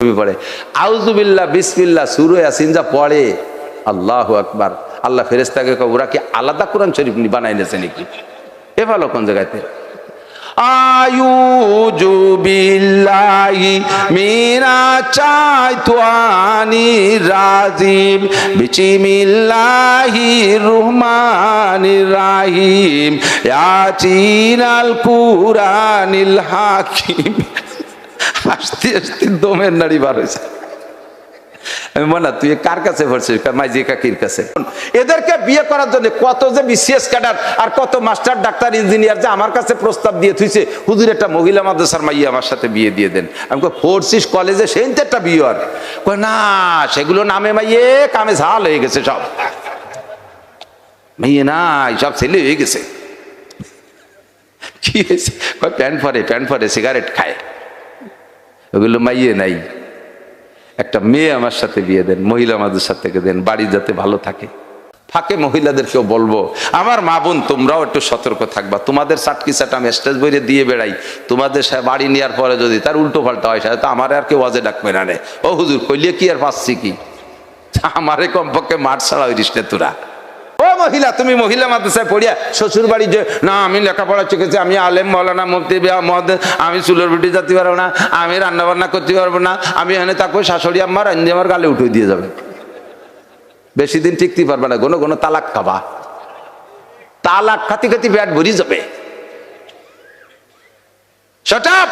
পড়ে। আউজুবিল্লাহ বিসমিল্লাহ সুর ইয়াসিন যা পড়ে। আল্লাহ আকবার। আল্লাহ ফেরেস্তাকে ওরা কি আলাদা কোরআন শরীফ বানাই নিয়েছে নাকি? এ ভালো কোন জায়গাতে আয়ুজু বিল্লাহি মিনা চাইতুয়ানি রাজিম বিচিমিল্লাহি রহমানির রাহিম ইয়াচিনাল কুরআনিল হাকিম। আসতে আসতে দমের নাড়ি বার হয়েছে। আমি মনে তুই কার কাছে পড়ছিস? মাইজি কাকির কাছে। এদেরকে বিয়ে করার জন্য কত যে বিসিএস ক্যাডার আর কত মাস্টার, ডাক্তার, ইঞ্জিনিয়ার যে আমার কাছে প্রস্তাব দিয়ে থুইছে, হুজুর, একটা মহিলা মাদ্রাসার মাইয়া আমার সাথে বিয়ে দিয়ে দেন। আমি ফোর্সিস কলেজে সেই তো একটা বিয়ে আর না, সেগুলো নামে মাইয়ে কামে ঝাল হয়ে গেছে সব। মাইয়ে নাই, সব ছেলে হয়ে গেছে। কি হয়েছে? প্যান্ট পরে প্যান্ট পরে, সিগারেট খায়। ওগুলো মাইয়ে নাই। একটা মেয়ে আমার সাথে বিয়ে দেন, মহিলা আমাদের সাথে দেন, বাড়ি যাতে ভালো থাকে। ফাঁকে মহিলাদেরকেও বলব, আমার মা বোন, তোমরাও একটু সতর্ক থাকবা। তোমাদের চাটকি চাট আমি স্টেজ বইরে দিয়ে বেড়াই। তোমাদের বাড়ি নেওয়ার পরে যদি তার উল্টো পাল্টা হয় সাথে আমার আর কেউ ওয়াজে ডাকবে না রে। ও হুজুর, কইলে কি আর পাচ্ছি কি? আমারে কমপক্ষে মাঠ ছাড়া হইরিস নে তোরা। মহিলা, তুমি মহিলা মাদ্রাসায় পড়িয়া শ্বশুর বাড়ি যে, না, আমি লেখাপড়া শিখেছি, আমি আলেম, মৌলানা, মুফতি মদ আমি চুলোর বিটি যেতে পারব না, আমি রান্না বান্না করতে পারব না, আমি এখানে তাকে শাশুড়ি আমার রান্দি আমার গালে উঠে দিয়ে যাবে। বেশি দিন টিকতে পারবে না কোনো কোনো তালাক খাবা। তালাক খাতি খাতি ব্যাট ভরি যাবে। Shut up!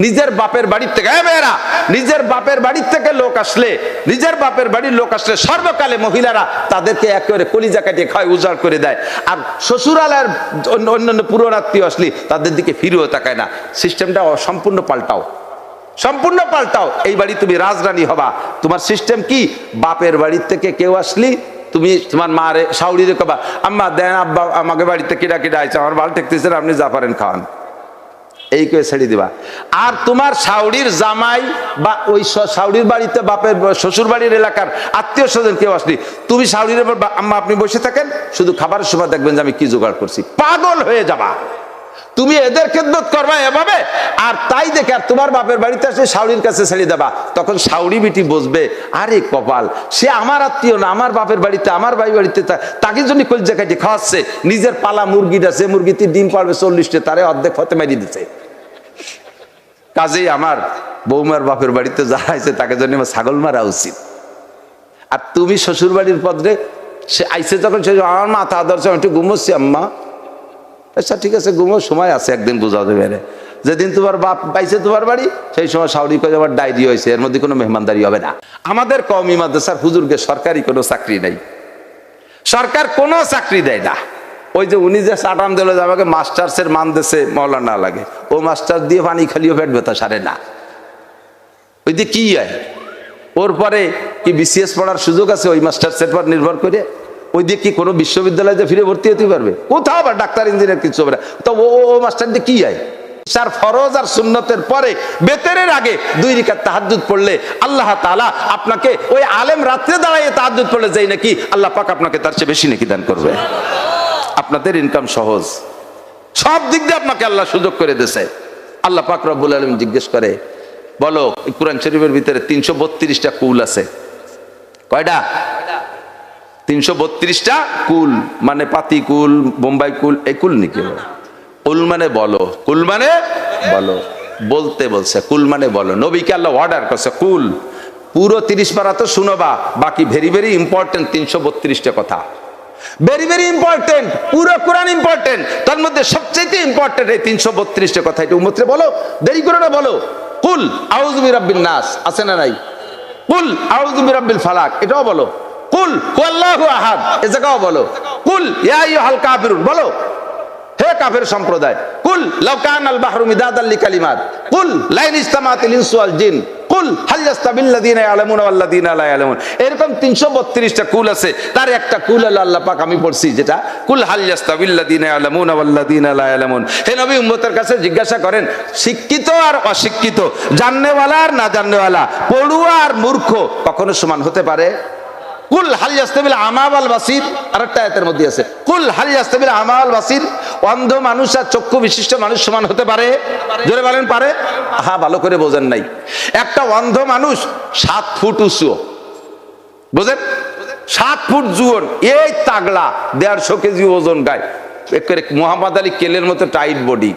নিজের বাপের বাড়ির থেকে মেয়েরা, নিজের বাপের বাড়ির থেকে লোক আসলে, নিজের বাপের বাড়ির লোক আসলে সর্বকালে মহিলারা তাদেরকে একেবারে কলিজা কাটিয়ে খায়, উজাড় করে দেয়। আর শ্বশুরালয়ের অন্য, অন্যান্য পুরোরাত্মীয় আসলে তাদের দিকে ফিরেও তাকায় না। সিস্টেমটা সম্পূর্ণ পাল্টাও। সম্পূর্ণ পাল্টাও। এই বাড়ি তুমি রাজরানী হবা। তোমার সিস্টেম কি? বাপের বাড়ির থেকে কেউ আসলি, তুমি তোমার মা রে সাউরি রে কবা, আম্মা, দেন আব্বা, আমাকে বাড়িতে কিরা কিরা আইছে, আমার ভালো ঠেকতেছে আপনি যা পারেন খাওয়ান। এই করে ছেড়ে দিবা। আর তোমার সাউরির জামাই বা ওই সাউরির বাড়িতে বাপের শ্বশুর বাড়ির এলাকার আত্মীয় স্বজন কেউ আসলি, তুমি সাউরির আম্মা আপনি বসে থাকেন, শুধু খাবারের সময় দেখবেন যে আমি কি জোগাড় করছি। পাগল হয়ে যাবা। তুমি এদের খেদমত করবা এভাবে, আর তাই দেখে আর তোমার বাপের বাড়িতে আসে সাউরির কাছে ছেড়ে দেবা। তখন সাউরি বিটি বসবে, আরে কপাল, সে আমার আত্মীয় না, আমার বাপের বাড়িতে, আমার ভাই বাড়িতে তাকে জন্য কলজা কাটি খাওয়াচ্ছে। নিজের পালা মুরগিটা সে মুরগিতে ডিম পারবে চল্লিশটে, তারে অর্ধেক হতে মারি দিচ্ছে কাজেই আমার বৌমার বাপের বাড়িতে যারা আছে তাকে জন্য আমার ছাগল মারা উচিত। আর তুমি শ্বশুর বাড়ির পদরে, সে আইসে যখন, সে আমার মাথা ধরছে, আমি একটু ঘুমোচ্ছি, আম্মা। আচ্ছা ঠিক আছে, ঘুমো, সময় আছে, একদিন বোঝা দেবে যেদিন তোমার বাপ পাইছে তোমার বাড়ি, সেই সময় সাউরি করে আমার ডায়েরি হয়েছে, এর মধ্যে কোনো মেহমানদারি হবে না। আমাদের কওমি মাদ্রাসার হুজুরকে সরকারি কোনো চাকরি নেই। সরকার কোনো চাকরি দেয় না। ওই যে উনি যে সাটাম দিল যে আমাকে মাস্টার্সের মান দেশে মৌলানা লাগে। ও মাস্টার দিয়ে পানি খালিও পেট ব্যথা, সারে না। ওই যে কি হয় ওর পরে কি বিসিএস পড়ার সুযোগ আছে ওই মাস্টার্সের পর নির্ভর করে? ওই দিয়ে কি কোনো বিশ্ববিদ্যালয়ে যে ফিরে ভর্তি হতে পারবে? কোথাও আবার ডাক্তার, ইঞ্জিনিয়ার কিছু হবে না। তো ও, ও- মাস্টার দিয়ে কি হয় সার ফরজ আর সুন্নতের পরে বেতেরের আগে দুই রিকাত তাহাজ্জুদ পড়লে আল্লাহ তাআলা আপনাকে ওই আলেম রাত্রে দাঁড়াইয়ে তাহাজ্জুদ পড়লে যাই নাকি আল্লাহ পাক আপনাকে তার চেয়ে বেশি নাকি দান করবে। আপনাদের ইনকাম সহজ। সব দিক দিয়ে আপনাকে আল্লাহ সুযোগ করে দিয়েছে। আল্লাহ পাক রব্বুল আলম জিজ্ঞেস করে, বলো কোরআন শরীফের ভিতরে তিনশো বত্রিশটা কুল আছে। কয়টা? তিনশো বত্রিশটা কুল মানে পাতি কুল, বোম্বাই কুল, এই কুল নাকি? কুল মানে বলো, কুল মানে বলো, বলতে বলছে, কুল মানে বলো। নবীকে আল্লাহ অর্ডার করছে, কুল। পুরো তিরিশ পারা তো শুনোবা, বাকি ভেরি ভেরি ইম্পর্টেন্ট তিনশো বত্রিশটা কথা। ভেরি ভেরি ইম্পর্টেন্ট পুরো কোরআন ইম্পর্টেন্ট তার মধ্যে সবচেয়ে ইম্পর্টেন্ট এই তিনশো বত্রিশটা কথা এটা উম্মত্রে বলো। দেরি করে না, বলো। কুল আউজবি রাব্বিন নাস। আছে না নাই? কুল, আউযু বিরাব্বিল ফালাক। এটাও বলো। কুল, হুয়াল্লাহু আহাদ। এ জায়গাও বলো। কুল, ইয়া আইয়ুহাল কাফিরুন। বলো। হে কাফের সম্প্রদায়। কুল, লাউ কান আল বাহরু মিদাদাল লিকালিমাত। কুল, লাইন ইসতামাতিল ইনসু ওয়াল জিন। কুল এরকম 332টা কুল আছে। তার একটা কুল আল্লাহ আমি পড়ছি যেটা, কুল হে উম্মতের কাছে জিজ্ঞাসা করেন, শিক্ষিত আর অশিক্ষিত, জাননেওয়ালা আর না জাননেওয়ালা, পড়ুয়া আর মূর্খ, কখনো সমান হতে পারে? কুল হাল ইয়াস্তাবিল আমা ওয়াল বাসির, আরেকটা আয়াতের মধ্যে আছে, কুল হাল ইয়াস্তাবিল আমা বাসির, অন্ধ মানুষ আর চক্ষু বিশিষ্ট মানুষ সমান হতে পারে? জোরে বলেন, পারে? হ্যাঁ ভালো করে বোঝেন নাই। একটা অন্ধ মানুষ সাত ফুট উঁচু। বুঝেন সাত ফুট জুয়ন, এই তাগলা দেড়শো কেজি ওজন গায়। মোহাম্মদ আলী কেলের মতো টাইট বডি।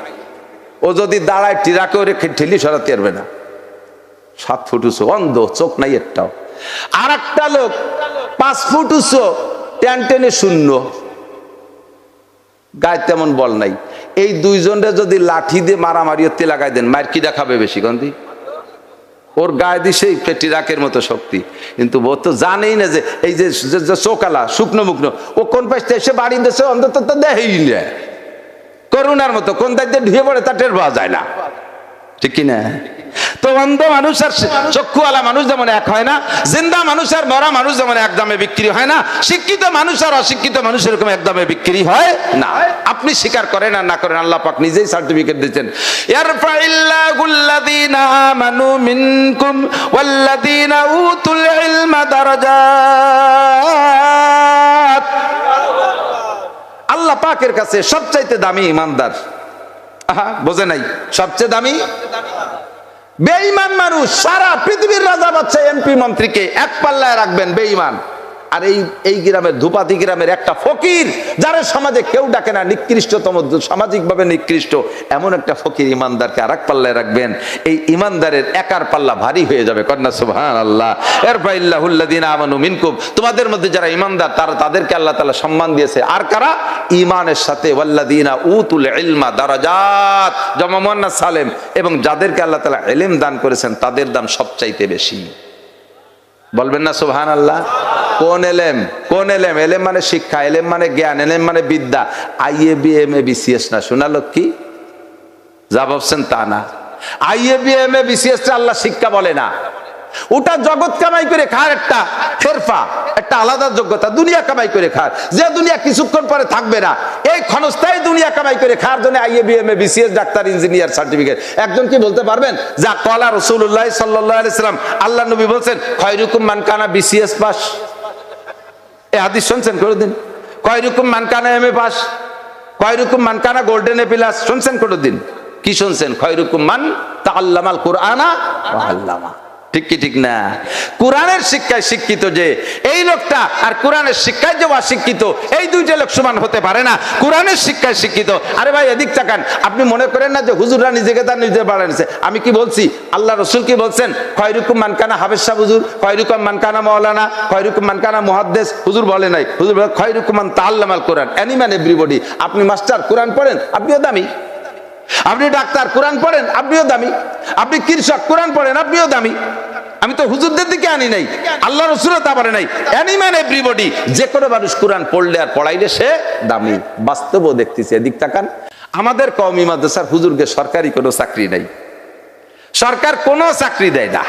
ও যদি দাঁড়ায় টিরাকে রেখে ঠেলি সরাতে পারবে না। সাত ফুট উঁচু, অন্ধ, চোখ নাই একটাও। আর একটা লোক পাঁচ ফুট উঁচু, টেন টেনে শূন্য। গায়ে তেমন বল নাই। এই দুইজনরে যদি লাঠি দিয়ে মারামারি লাগাই দেন, মায়ের কি দেখাবে বেশি গন্ধি ওর গায়ে দিয়ে সেই রাখের মতো শক্তি। কিন্তু ও তো জানেই না যে এই যে চোখালা শুকনো মুকনো ও কোন পাশে এসে বাড়ি দেশে অন্তত তো দেহেই না করুণার মতো কোন দায়িত্বে ঢুয়ে পড়ে তা টের পাওয়া যায় না। ঠিক কি না? তো অন্ধ মানুষ আর চক্ষুওয়ালা মানুষ যেমন এক হয় না, জিন্দা মানুষ আর মরা মানুষ যেমন এক দামে বিক্রি হয় না, শিক্ষিত মানুষ আর অশিক্ষিত মানুষ এরকম এক দামে বিক্রি হয় না। আপনি স্বীকার করেন আর না করেন, আল্লাহ পাক নিজেই সার্টিফিকেট দিচ্ছেন আমানু মিনকুম ওয়াল্লাযীনা উতুল ইলমা দারাজাত। আল্লাহ পাকের কাছে সবচাইতে দামি ইমানদার। আহা, বোঝে নাই? সবচেয়ে দামি? বেঈমান মানুষ সারা পৃথিবীর রাজা বাচ্চা এমপি মন্ত্রীকে এক পাল্লায় রাখবেন বেঈমান। আর এই এই গ্রামের ধুপাতি গ্রামের একটা ফকির, যারা সমাজে কেউ ডাকে না, নিকৃষ্টতম, সামাজিকভাবে নিকৃষ্ট, এমন একটা ফকির ইমানদারকে আর এক পাল্লায় রাখবেন। এই ইমানদারের একার পাল্লা ভারী হয়ে যাবে, কন্যা সুবহান আল্লাহ এরফাইল্লাহুল্লাদিন আমানু মিনকুম, তোমাদের মধ্যে যারা ইমানদার, তারা তাদেরকে আল্লাহ তালা সম্মান দিয়েছে। আর কারা? ইমানের সাথে ওয়াল্লাদিনা উতুল ইলমা দারাজাত, জমা মুয়ান্নাস সালেম, এবং যাদেরকে আল্লাহ তালা ইলম দান করেছেন, তাদের দাম সবচাইতে বেশি। বলবেন না সুবহান আল্লাহ কোন এলেম? কোন এলেম? এলেম মানে শিক্ষা, এলেম মানে জ্ঞান, এলেম মানে বিদ্যা। IA B M A BCS না, শোনা লক্ষ্মী যা ভাবছেন তা না। I A B M A BCS Allah শিক্ষা বলে না। ওটা জগৎ কামাই করে খার একটা ফেরফা, একটা আলাদা যোগ্যতা, দুনিয়া কামাই করে খার। যে দুনিয়া কিছুক্ষণ পরে থাকবে না, এই ক্ষণস্থায়ী দুনিয়া কামাই করে খার জন্য M A BCS doctor, engineer, certificate. একজন কি বলতে পারবেন? যা কলা রসুল্লাহ সাল্লাহ সাল্লাম আল্লাহ নবী বলছেন, খয়রুকুম মানকানা বিসিএস পাস। এ হাদিস শুনছেন করে দিন কয় রকম মানকানা এম এ পাস? কয় রকম মানকানা গোল্ডেন এ প্লাস? শুনছেন করে দিন কি শুনছেন? কয় রকম মান তা আল্লামাল কোরআনা আল্লামা। ঠিক কি ঠিক না? কোরআনের শিক্ষায় শিক্ষিত যে এই লোকটা আর কোরআনের শিক্ষায় যে অশিক্ষিত, এই দুইটা লোক সমান হতে পারে না। কোরআনের শিক্ষায় শিক্ষিত। আরে ভাই, এদিক তাকান। আপনি মনে করেন না যে হুজুররা নিজেকে তার নিজে বাড়াইছে আমি কি বলছি? আল্লাহ রসুল কি বলছেন? খয়রুকুম মানকানা হাবেশা হুজুর, খয়রুকুম মানকানা মৌলানা খয়রুকুম মানকানা মুহাদ্দেস। হুজুর বলে নাই। হুজুর বলে, খয়রুকুম মান তাআল্লামাল কোরআন। অ্যানিম্যান এভরিবডি আপনি মাস্টার, কোরআন পড়েন, আপনিও দামি। আপনি ডাক্তার, কোরআন পড়েন, আপনিও দামি। আপনি কৃষক, কোরআন পড়েন, আপনিও দামি। আমি তো হুজুরদের দিকে আনি নাই আল্লাহ রসুলও তা নাই। অ্যানিম্যান এভরিবডি যে কোনো মানুষ কোরআন পড়লে আর পড়াইলে সে দামি। বাস্তবও দেখতেছে, এদিক তাকান। আমাদের কওমি মাদ্রাসার হুজুরকে সরকারি কোনো চাকরি নাই। সরকার কোনো চাকরি দেয় না।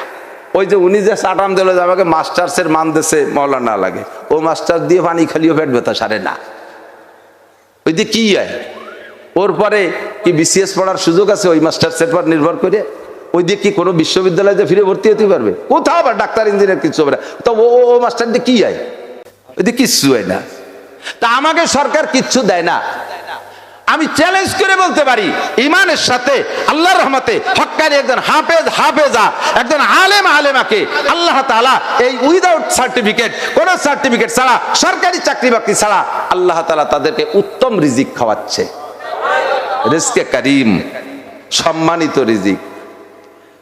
ওই যে উনি যে চাটাম দিল যে আমাকে মাস্টার্সের মান দেশে মৌলা না লাগে। ও মাস্টার দিয়ে পানি খালিও পেট ব্যথা সারে না। ওই যে কি হয়? ওর পরে কি বিসিএস পড়ার সুযোগ আছে ওই মাস্টার্সের পর নির্ভর করে? ওই দিয়ে কি কোনো বিশ্ববিদ্যালয়ে ফিরে ভর্তি হতে পারবে? কোথাও আবার ডাক্তার, ইঞ্জিনিয়ার কিছু হবে না। তো ও, ও- মাস্টার দিয়ে কি হয় ওই দিয়ে কিচ্ছু হয় না। তা আমাকে সরকার কিচ্ছু দেয় না। আমি চ্যালেঞ্জ করে বলতে পারি, ইমানের সাথে, আল্লাহর রহমতে হক্কানি একজন হাফেজ, হাফেজা, একজন আলেম, আলেমাকে আল্লাহ তাআলা এই উইদাউট সার্টিফিকেট কোন সার্টিফিকেট ছাড়া, সরকারি চাকরি বাকরি ছাড়া আল্লাহ তালা তাদেরকে উত্তম রিজিক খাওয়াচ্ছে। রিজকে করিম, সম্মানিত রিজিক।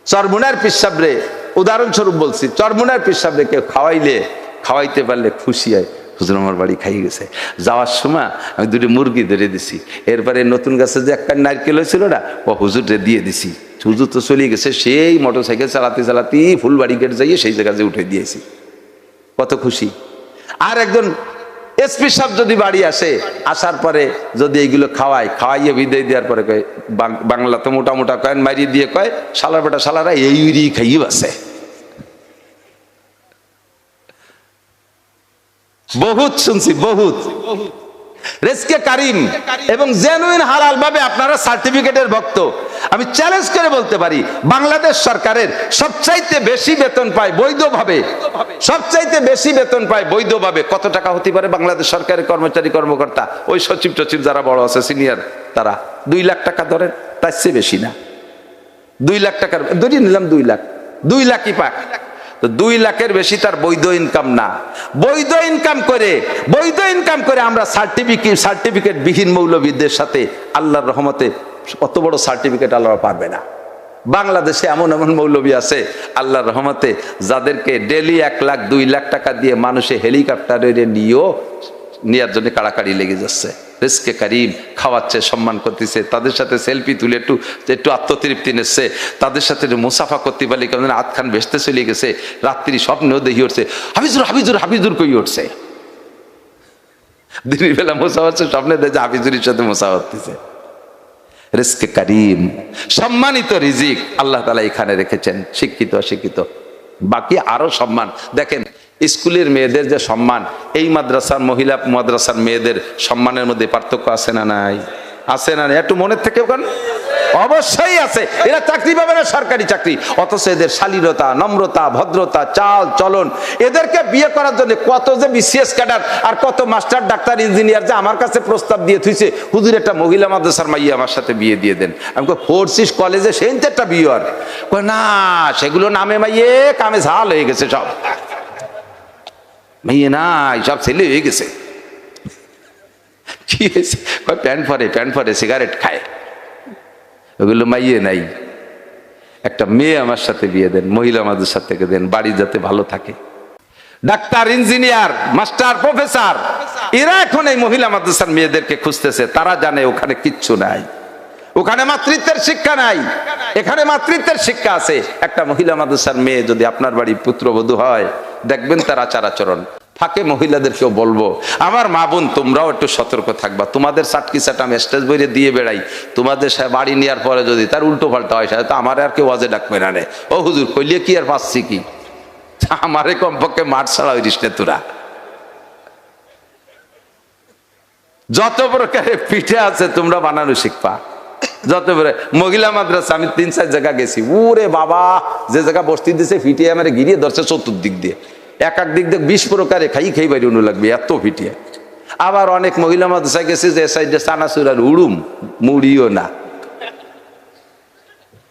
চরমুনার পিসাবরে, উদাহরণস্বরূপ বলছি, চরমুনার পিসাবরে কেউ খাওয়াইলে, খাওয়াইতে পারলে খুশি হয়। হুজুর, আমার বাড়ি খাইয়ে গেছে। যাওয়ার সময় আমি দুটি মুরগি ধরে দিছি। এরপরে নতুন গাছে যে একটা নারকেল হয়েছিল না, ও হুজুররে দিয়ে দিছি। হুজুর তো চলে গেছে, সেই মোটর সাইকেল চালাতে চালাতেই ফুলবাড়ি গেট যাইয়ে সেই জায়গায় উঠে দিয়েছি। কত খুশি। আর একজন এসপি সাহেব যদি বাড়ি আসে, আসার পরে যদি এইগুলো খাওয়ায়, খাওয়াইয়ে বিদায় দেওয়ার পরে কয় বাংলা তো মোটা মোটা কয়েন মারিয়ে দিয়ে কয়, শালার বেটা শালারা এই উড়িয়ে খাইয়ে বাসে। বহুত শুনছি, বহুত। রেসকে কারিম এবং জেনুইন হালাল ভাবে আপনারা সার্টিফিকেটের ভক্ত। আমি চ্যালেঞ্জ করে বলতে পারি, বাংলাদেশ সরকারের সবচাইতে বেশি বেতন পায় বৈধভাবে। সবচাইতে বেশি বেতন পায় বৈধভাবে। কত টাকা হতে পারে বাংলাদেশ সরকারের কর্মচারী, কর্মকর্তা? ওই সচিব টচিব যারা বড় আছে সিনিয়র তারা দুই লাখ টাকা ধরেন, তার চেয়ে বেশি না। দুই লাখ টাকার ধরিয়ে নিলাম দুই লাখ, দুই লাখই পাক। তো দুই লাখের বেশি তার বৈধ ইনকাম না। বৈধ ইনকাম করে, বৈধ ইনকাম করে আমরা সার্টিফিকেট সার্টিফিকেট বিহীন মৌলবীদের সাথে আল্লাহর রহমতে অত বড় সার্টিফিকেট আল্লাহ পারবে না। বাংলাদেশে এমন এমন মৌলবী আছে, আল্লাহর রহমতে যাদেরকে ডেলি এক লাখ, দুই লাখ টাকা দিয়ে মানুষে হেলিকপ্টারে নিয়েও নেওয়ার জন্য কাড়াকাড়ি লেগে যাচ্ছে। রিস্কে কারিম, খাওয়াচ্ছে, সম্মান করতেছে, তাদের সাথে সেলফি তুলে একটু একটু আত্মতৃপ্তি নিচ্ছে, তাদের সাথে মুসাফা করতে পারলে কেমন আতখান বেসতে চলে গেছে, রাত্রি স্বপ্নেও দেখি উঠছে, হাফিজুর হাফিজুর হাফিজুর কই উঠছে? দিনের বেলা মোসা হচ্ছে, স্বপ্নে দেখছে হাফিজুরির সাথে মোসা হচ্ছে রিস্কে কারিম, সম্মানিত রিজিক, আল্লাহ তালা এখানে রেখেছেন, শিক্ষিত, অশিক্ষিত। বাকি আরও সম্মান, দেখেন স্কুলের মেয়েদের যে সম্মান, এই মাদ্রাসার মহিলা মাদ্রাসার মেয়েদের সম্মানের মধ্যে পার্থক্য আছে না নাই? আছে না? একটু মনের থেকে ওখানে অবশ্যই আছে। এরা চাকরি পাবে না, সরকারি চাকরি। অথচ এদের শালীনতা, নম্রতা, ভদ্রতা, চাল, চলন, এদেরকে বিয়ে করার জন্য কত যে বিসিএস ক্যাডার আর কত মাস্টার, ডাক্তার, ইঞ্জিনিয়ার যে আমার কাছে প্রস্তাব দিয়ে থুইছে, হুজুর, একটা মহিলা মাদ্রাসার মাইয়া আমার সাথে বিয়ে দিয়ে দেন। আমি ফোর্সিস কলেজে? সেই একটা বিয়ে আর। না, সেগুলো নামে মাইয়ে কামে ঝাল হয়ে গেছে সব। মাইয়ে নাই সব ছেলে হয়ে গেছে। কি হয়েছে? প্যান্ট পরে প্যান্ট পরে সিগারেট খায়। ওগুলো মাইয়ে নাই। একটা মেয়ে আমার সাথে বিয়ে দেন, মহিলা আমাদের সাথে দেন, বাড়ি যাতে ভালো থাকে। ডাক্তার, ইঞ্জিনিয়ার, মাস্টার, প্রফেসর, এরা এখন এই মহিলা মাদ্রাসার মেয়েদেরকে খুঁজতেছে, তারা জানে ওখানে কিচ্ছু নাই। ওখানে মাতৃত্বের শিক্ষা নাই। এখানে মাতৃত্বের শিক্ষা আছে। একটা মহিলা মাদ্রাসার মেয়ে যদি আপনার বাড়ি পুত্রবধূ হয় দেখবেন তার আচার আচরণ। ফাঁকে মহিলাদেরকেও বলব, আমার মা বোন, তোমরাও একটু সতর্ক থাকবা। তোমাদের চাট আমি স্টেজ বইরে দিয়ে বেড়াই। তোমাদের বাড়ি নেওয়ার পরে যদি তার উল্টো পাল্টা হয় তো আমার আর কেউ ওয়াজে ডাকবে না ও হুজুর, কইলে কি আর পাচ্ছি কি? আমারে কমপক্ষে মাঠ ছাড়া ওই রিসনে তোরা। যত প্রকারের পিঠে আছে, তোমরা বানানো শিখবা। যত বড় মহিলা মাদ্রাসা, আমি তিন চার জায়গা গেছি। উরে বাবা, যে জায়গা বসতি দিছে, ফিটিয়ে আমার গিরিয়ে ধরছে চতুর্দিক দিয়ে। এক এক দিক দিয়ে বিশ প্রকারে খাই খাই বাড়ি উনু লাগবে, এত ফিটিয়ে আবার অনেক মহিলা মাদ্রাসায় গেছে যে সাইডে চানাচুর আর উড়ুম, মুড়িও না।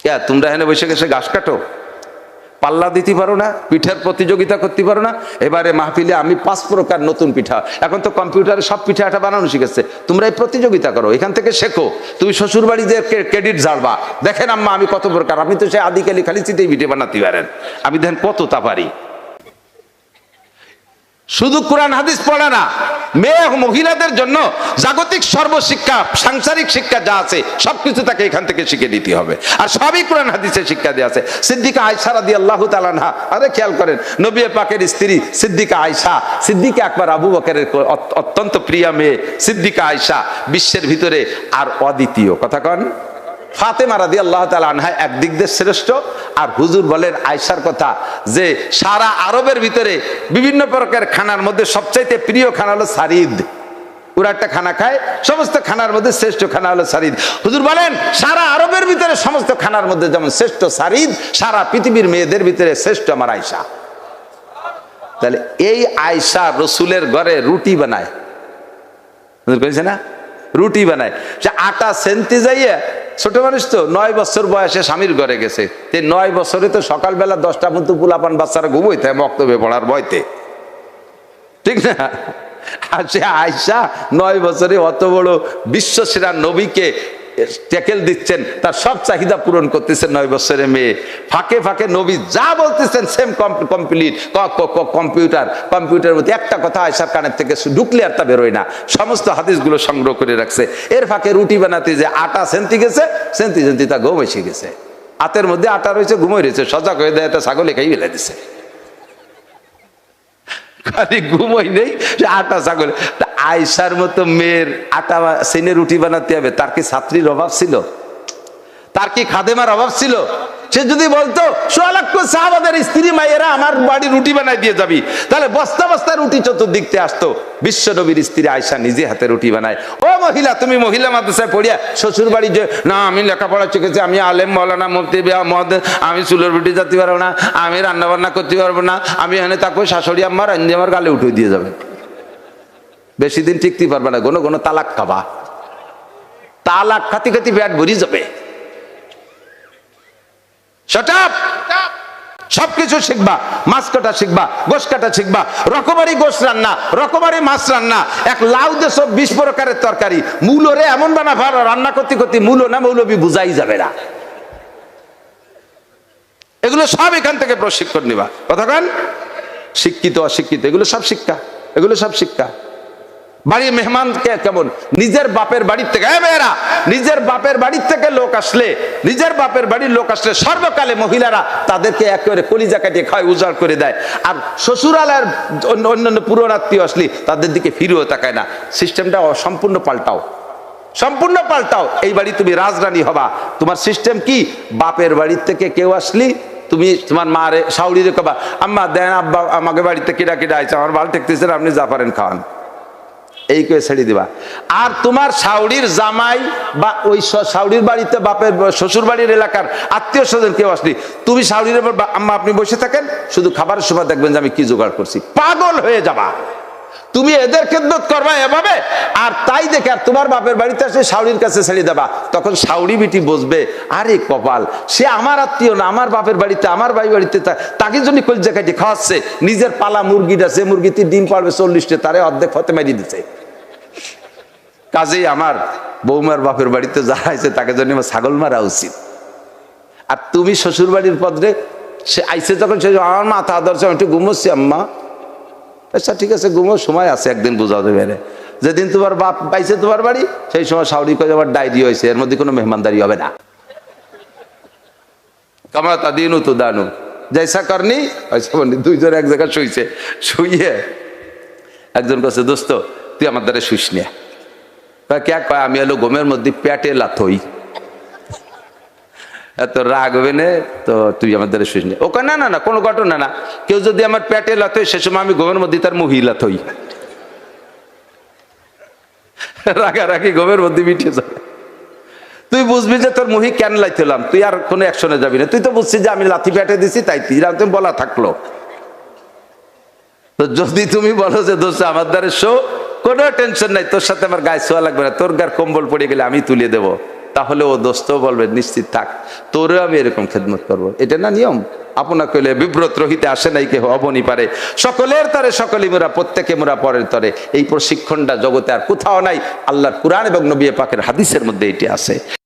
ইয়া তোমরা এখানে বসে গেছে, ঘাস কাটো? পাল্লা দিতে পারো না, পিঠার প্রতিযোগিতা করতে পারো না, এবারে মাহফিলে আমি পাঁচ প্রকার নতুন পিঠা। এখন তো কম্পিউটারে সব পিঠা একটা বানানো শিখেছে। তোমরা এই প্রতিযোগিতা করো, এখান থেকে শেখো। তুমি শ্বশুর বাড়ি ক্রেডিট ঝাড়বা। দেখেন আম্মা, আমি কত প্রকার। আমি তো সে আদিকালি খালি চিতেই পিঠে বানাতে পারেন। আমি দেখেন কত তা পারি। শুধু কোরআন, হাদিস পড়ে না। মেয়ে মহিলাদের জন্য জাগতিক সর্বশিক্ষা, সাংসারিক শিক্ষা যা আছে, সবকিছু তাকে এখান থেকে শিখে নিতে হবে। আর সবই কোরআন, হাদিসে শিক্ষা দিয়ে আছে। সিদ্দিকা আয়সা রাদি আল্লাহ তালানহা আরে খেয়াল করেন, নবী পাকের স্ত্রী সিদ্দিকা আয়সা সিদ্দিকা একবার আবু বকরের অত- অত্যন্ত প্রিয়া মেয়ে সিদ্দিকা আয়সা বিশ্বের ভিতরে আর অদ্বিতীয়। কথা কন। ফাতেমা রাদি আল্লাহ তালা আনহা একদিক দিয়ে শ্রেষ্ঠ। আর হুজুর বলেন আয়সার কথা যে সারা আরবের ভিতরে বিভিন্ন প্রকার খানার মধ্যে সবচাইতে প্রিয় খানা হলো সারিদ। ওরা একটা খানা খায়, সমস্ত খানার মধ্যে শ্রেষ্ঠ খানা হলো সারিদ। হুজুর বলেন, সারা আরবের ভিতরে সমস্ত খানার মধ্যে যেমন শ্রেষ্ঠ সারিদ, সারা পৃথিবীর মেয়েদের ভিতরে শ্রেষ্ঠ আমার আয়সা তাহলে এই আয়সা রসুলের ঘরে রুটি বানায়। কইছে না? রুটি বানায়। সে আটা সেনতে যাইয়া, ছোট মানুষ তো নয় বছর বয়সে স্বামীর ঘরে গেছে। তে নয় বছরে তো সকালবেলা দশটা পর্যন্ত পুলাপান বাচ্চারা ঘুমোইতে বক্তব্যে পড়ার বয়তে ঠিক না? আর সে আয়সা নয় বছরে অত বড় বিশ্বসেরা নবীকে টেকেল দিচ্ছেন, তার সব চাহিদা পূরণ করতেছেন নয় বছরের মেয়ে। ফাঁকে ফাঁকে নবী যা বলতেছেন সেম কমপ্লিট কম্পিউটার কম্পিউটারের মধ্যে একটা কথা আয়সার কানের থেকে ঢুকলে আর তা বেরোয় না। সমস্ত হাদিসগুলো সংগ্রহ করে রাখছে। এর ফাঁকে রুটি বানাতে যে আটা সেন্তি গেছে, সেন্তি সেন্তি তা ঘুম এসে গেছে। হাতের মধ্যে আটা রয়েছে ঘুমোয় রয়েছে। সজাগ হয়ে দেয় একটা ছাগলে খাই ফেলে দিছে। খালি ঘুমোই নেই আটা ছাগল। তা আয়সার মতো মেয়ের আটা সেনে রুটি বানাতে হবে, তার কি ছাত্রীর অভাব ছিল? তার কি খাদেমার অভাব ছিল? সে যদি বলতো সোয়ালাক্ষ সাহাবাদের স্ত্রী মায়েরা আমার বাড়ি রুটি বানাই দিয়ে যাবি। তাহলে বস্তা বস্তা রুটি চতুর্দিক থেকে আসতো। বিশ্ব নবীর স্ত্রী আয়সা নিজে হাতে রুটি বানায়। ও মহিলা, তুমি মহিলা মাদ্রাসায় পড়িয়া শ্বশুর বাড়ি যে, না, আমি লেখাপড়া শিখেছি, আমি আলেম, মৌলানা, মুফতি মহাদেব আমি চুলের রুটি যেতে পারব না, আমি রান্না বান্না করতে পারব না, আমি এখানে তাকে শাশুড়ি আমার রান্দি আমার গালে উঠে দিয়ে যাবে। বেশি দিন টিকতে পারবে না কোনো কোনো তালাক খাবা। তালাক খাতি খাতি ব্যাট ভরি যাবে! সবকিছু শিখবা মাছ কাটা শিখবা গোশ কাটা শিখবা, রকমারি গোশ রান্না, রকমারি মাছ রান্না, এক লাউ দেশ বিশ প্রকারের তরকারি, মূলরে এমন বানা ভালো, রান্না করতে করতে মূল না মৌলবি বুঝাই যাবে না। এগুলো সব এখান থেকে প্রশিক্ষণ নিবা। কতক্ষণ শিক্ষিত, অশিক্ষিত, এগুলো সব শিক্ষা, এগুলো সব শিক্ষা। বাড়ি মেহমান কেমন? নিজের বাপের বাড়ির থেকে মেয়েরা, নিজের বাপের বাড়ির থেকে লোক আসলে, নিজের বাপের বাড়ির লোক আসলে সর্বকালে মহিলারা তাদেরকে একেবারে কলিজা কাটিয়ে খায় উজাড় করে দেয়। আর শ্বশুরালয়ের অন্য, অন্যান্য পুরোনাত্মীয় আসলে তাদের দিকে ফিরেও তাকায় না। সিস্টেমটা সম্পূর্ণ পাল্টাও। সম্পূর্ণ পাল্টাও। এই বাড়ি তুমি রাজরানী হবা। তোমার সিস্টেম কি? বাপের বাড়ির থেকে কেউ আসলি, তুমি তোমার মা রে মারে সাউরিরে কবা, আম্মা, দেন আব্বা, আমাকে বাড়িতে কিরা কিরা আইছে? আমার ভালো ঠেকতেছে আপনি যা পারেন খাওয়ান। এই করে ছেড়ে দিবা। আর তোমার সাউরির জামাই বা ওই সাউরির বাড়িতে বাপের শ্বশুর বাড়ির এলাকার আত্মীয় স্বজন কেউ আসলি, তুমি সাউরির আম্মা আপনি বসে থাকেন, শুধু খাবারের সময় দেখবেন যে আমি কি জোগাড় করছি। পাগল হয়ে যাবা। তুমি এদের খেদমত করবা এভাবে, আর তাই দেখে আর তোমার বাপের বাড়িতে আসে সাউরির কাছে ছেড়ে দেবা। তখন সাউরি বিটি বসবে, আরে কপাল, সে আমার আত্মীয় না, আমার বাপের বাড়িতে, আমার ভাই বাড়িতে তাকে জন্য কলজা কাটি খাওয়াচ্ছে। নিজের পালা মুরগিটা সে মুরগিতে ডিম পারবে চল্লিশটা, তারে অর্ধেক ফতে মারি দিচ্ছে। কাজেই আমার বৌমার বাপের বাড়িতে যারা আছে, তাকে জন্য আমার ছাগল মারা উচিত। আর তুমি শ্বশুর বাড়ির পদরে সে আইসে যখন সে আমার মাথা আমি একটু ঘুমোচ্ছি, আম্মা। আচ্ছা ঠিক আছে ঘুমো সময় আছে একদিন বোঝাও দেবে রে। যেদিন তোমার বাপ পাইছে তোমার বাড়ি সেই সময় সাউরি করে আবার ডায়রি হয়েছে এর মধ্যে কোনো মেহমানদারি হবে না। কামাতা দিনু তো দানু জৈসা করনি দুইজন এক জায়গায় শুইছে শুইয়ে একজন কাছে দোস্ত তুই আমার দ্বারা শুইস নে। কয়, কে? কয় আমি হলো ঘুমের মধ্যে পেটে লাথই। এত রাগ হবে না, তো তুই আমার দ্বারা শুইস নে। ও না না না, কোনো ঘটনা না। কেউ যদি আমার পেটে লাথই, সে সময় আমি ঘুমের মধ্যে তার মহিলা থই রাগারাগি ঘুমের মধ্যে মিটে যাবে। তুই বুঝবি যে তোর মুহি কেন লাইতেলাম তুই আর কোনো অ্যাকশনে যাবি না। তুই তো বুঝছিস যে আমি লাথি পেটে দিছি, তাই তুই তুমি বলা থাকল। তো যদি তুমি বলো যে দোষ আমার দ্বারে শো, কোনো টেনশন নাই, তোর সাথে আমার গায়ে শোয়া লাগবে না। তোর গার কম্বল পড়ে গেলে আমি তুলে দেব। তাহলে ও দোস্ত বলবে, নিশ্চিত থাক, তোরও আমি এরকম খেদমত করব। এটা না নিয়ম? আপনা কইলে বিব্রত রহিতে আসে নাই কেহ, অবনি পারে। সকলের তরে সকলেই মোরা, প্রত্যেকে মোরা পরের তরে। এই প্রশিক্ষণটা জগতে আর কোথাও নাই। আল্লাহর কোরআন এবং নবী পাকের হাদিসের মধ্যে এটি আছে।